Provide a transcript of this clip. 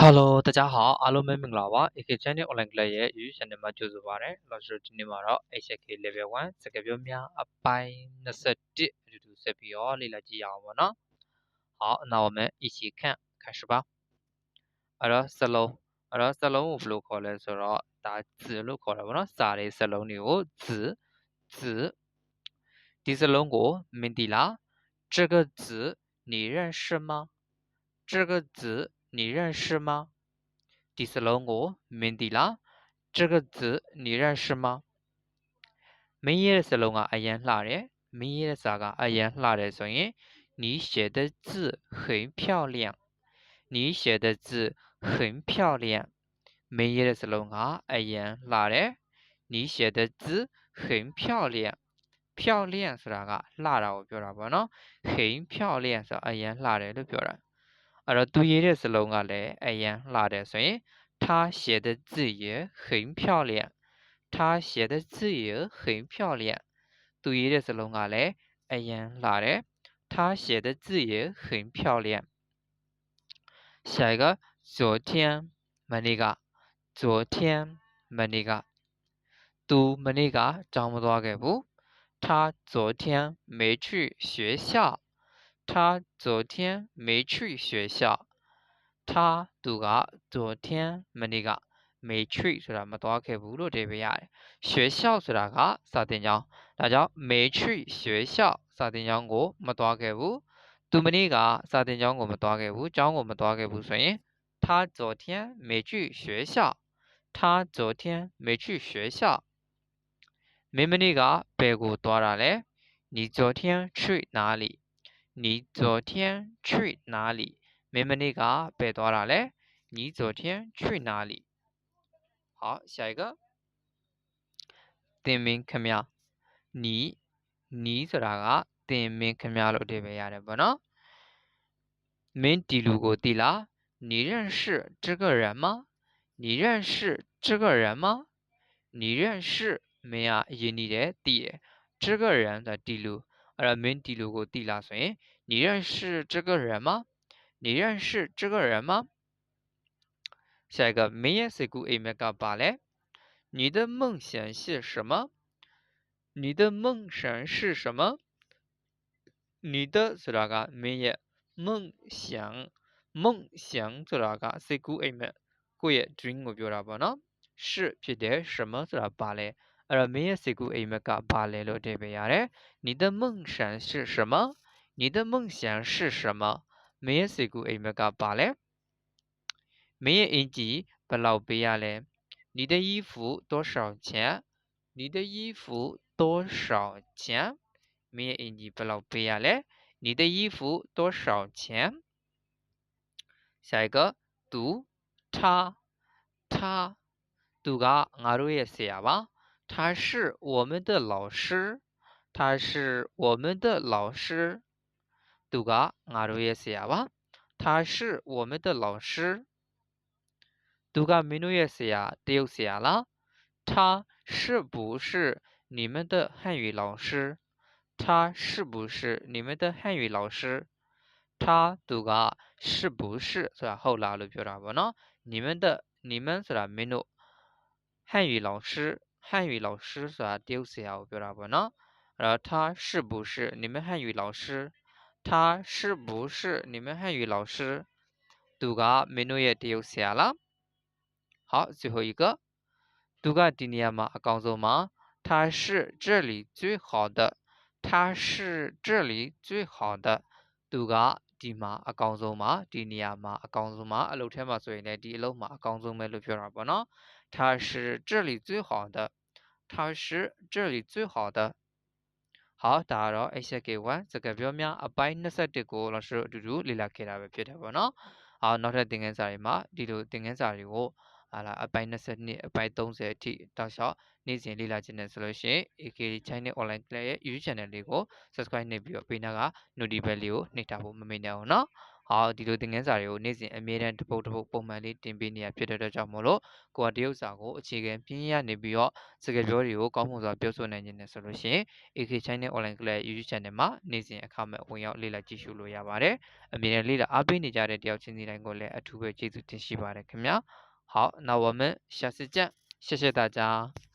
Hello，大家好，အားလုံးပဲမင်္ဂလာပါ AK Channel Online Class ရဲ့ YouTube Channel မှာကြိုဆိုပါရစေ။လောဆိုဒီနေ့မှာတော့ HSK Level 1စကားပြောများအပိုင်း21အတူတူဆက်ပြီးတော့လေ့လာကြည့်ရအောင်ပါနော်။好，那我们一起看开始吧။အဲ့တော့စလုံးအဲ့တော့စလုံးကိုဘယ်လိုခေါ်လဲဆိုတော့ဒါ字လို့ခေါ်တာပေါ့နော်။စာရေးစလုံးတွေကို字字ဒီစလုံးကိုမင်းတီလား这个字你认识吗？这个字 你认识吗？第十六个明迪拉这个字你认识吗？明夜的四楼啊，阿言拉嘞，明夜的啥个阿言拉嘞？所以你写的字很漂亮，你写的字很漂亮。明夜的四楼啊，阿言拉嘞，你写的字很漂亮。漂亮是哪个？拉了我表达不呢？很漂亮是阿言拉嘞的表达。အဲ့တော့သူရေးတဲ့စလုံးကလည်းအရန်လှတယ်ဆိုရင်他写的字也很漂亮他写的字也很漂亮သူရေးတဲ့စလုံးကလည်းအရန်လှတယ်他写的字也很漂亮下一个昨天မနေ့က昨天မနေ့ကသူမနေ့ကကြောင်းမသွားခဲ့ဘူး他昨天没去学校 他昨天没去学校。他သူက昨天မနေ့က没去ဆိုတာမသွားခဲ့ဘူးလို့တည်ပြရတယ်။学校ဆိုတာကစာသင်ကျောင်း။ဒါကြောင့်没去学校စာသင်ကျောင်းကိုမသွားခဲ့ဘူး။သူမနေ့ကစာသင်ကျောင်းကိုမသွားခဲ့ဘူး။ကျောင်းကိုမသွားခဲ့ဘူးဆိုရင်他昨天没去学校。他昨天没去学校。မင်းမနေ့ကဘယ်ကိုသွားတာလဲ။你昨天去哪里？ 你昨天去哪里မင်းမနေ့ကဘယ်သွားတာလဲ你昨天去哪里好下一个သင်မင်းခမ你你ဆိုတာကသင်မင်းခမလို့အဓိပ္ပာယ်ရတယ်ပေါ့နော်မင်းဒီလူကိုသိလား你认识这个人吗你认识这个人吗你认识မင်းကအရင်နေတယ်သိတယ်这个人的ဒီလူ အဲ့တော့မင်းဒီလူကိုသိလားဆိုရင်你认识这个人吗？你认识这个人吗？下一个没也是故 A 麦个巴嘞？你的梦想是什么？你的梦想是什么？你的是哪个没也梦想梦想是哪个是故 A 麦故也 dream 我表达不呢？是ဖြစ်တယ်什么ဆိုတာပါလဲ အဲ့တော့မင်းရဲ့စိတ်ကူးအိမ်မက်ကပါလဲလို့အဓိပ္ပာယ်ရတယ်你的梦想是什么你的梦想是什么မင်းရဲ့စိတ်ကူးအိမ်မက်ကပါလဲမင်းရဲ့အင်ကြီးဘယ်လောက်ပေးရလဲ你的衣服多少钱你的衣服多少钱မင်းရဲ့အင်ကြီးဘယ်လောက်ပေးရလဲ你的衣服多少钱下一个读他他သူကငါတို့ရဲ့ဆရာပါ 他是我们的老师他是我们的老师杜嘎俺都也是呀吧，他是我们的老师。杜嘎米努也是呀，丢是呀啦，他是不是你们的汉语老师？他是不是你们的汉语老师？他杜嘎是不是是吧？后来了表达不呢？你们的你们是吧？米努汉语老师，汉语老师是吧？丢是呀，表达不呢？然后他是不是你们汉语老师？他是不是你们汉语老师？杜嘎米诺耶迪欧西亚啦。好，最后一个，杜嘎迪尼亚马告诉吗？他是这里最好的，他是这里最好的。杜嘎迪马告诉吗？迪尼亚马告诉吗？楼天马所以呢，迪楼马告诉没路票啥不呢？他是这里最好的，他是这里最好的。好ဒါကတော့ HK1 စကားပြောများအပိုင်း21ကိုလောရှိအတူတူလေ့လာခဲ့တာပဲဖြစ်တယ်ပေါ့နော်။အော်နောက်ထပ်သင်ခန်းစာတွေမှာဒီလိုသင်ခန်းစာတွေကိုဟာလာအပိုင်း22အပိုင်း30အထိတောက်လျှောက်နေ့စဉ်လေ့လာခြင်းနဲ့ဆိုလို့ရှိရင် AK Channel Online Class ရဲ့ YouTube Channel လေးကို Subscribe နှိပ်ပြီးတော့ပေးနာက Notification လေးကိုနှိပ်ထားဖို့မမေ့နဲ့အောင်နော်။ ဟောဒီလိုသင်ခန်းစာတွေကိုနေ့စဉ်အမြဲတမ်းတစ်ပုတ်တစ်ပုတ်ပုံမှန်လေးတင်ပေးနေရဖြစ်တဲ့အတွက်ကြောင့်မို့လို့ကိုကတရုတ်စာကိုအခြေခံပြင်းရနေပြီးတော့စကားပြောတွေကိုကောင်းမွန်စွာပြောဆိုနိုင်ခြင်းနဲ့ဆိုလို့ရှိရင် AK Channel Online Class YouTube Channel မှာနေ့စဉ်အခမဲ့ဝင်ရောက်လေ့လာကြည့်ရှုလို့ရပါတယ်အမြဲတမ်းလေ့လာအားပေးနေကြတဲ့တယောက်ချင်းစီတိုင်းကိုလည်းအထူးပဲကျေးဇူးတင်ရှိပါတယ်ခင်ဗျာ好，那我们下次见，谢谢大家。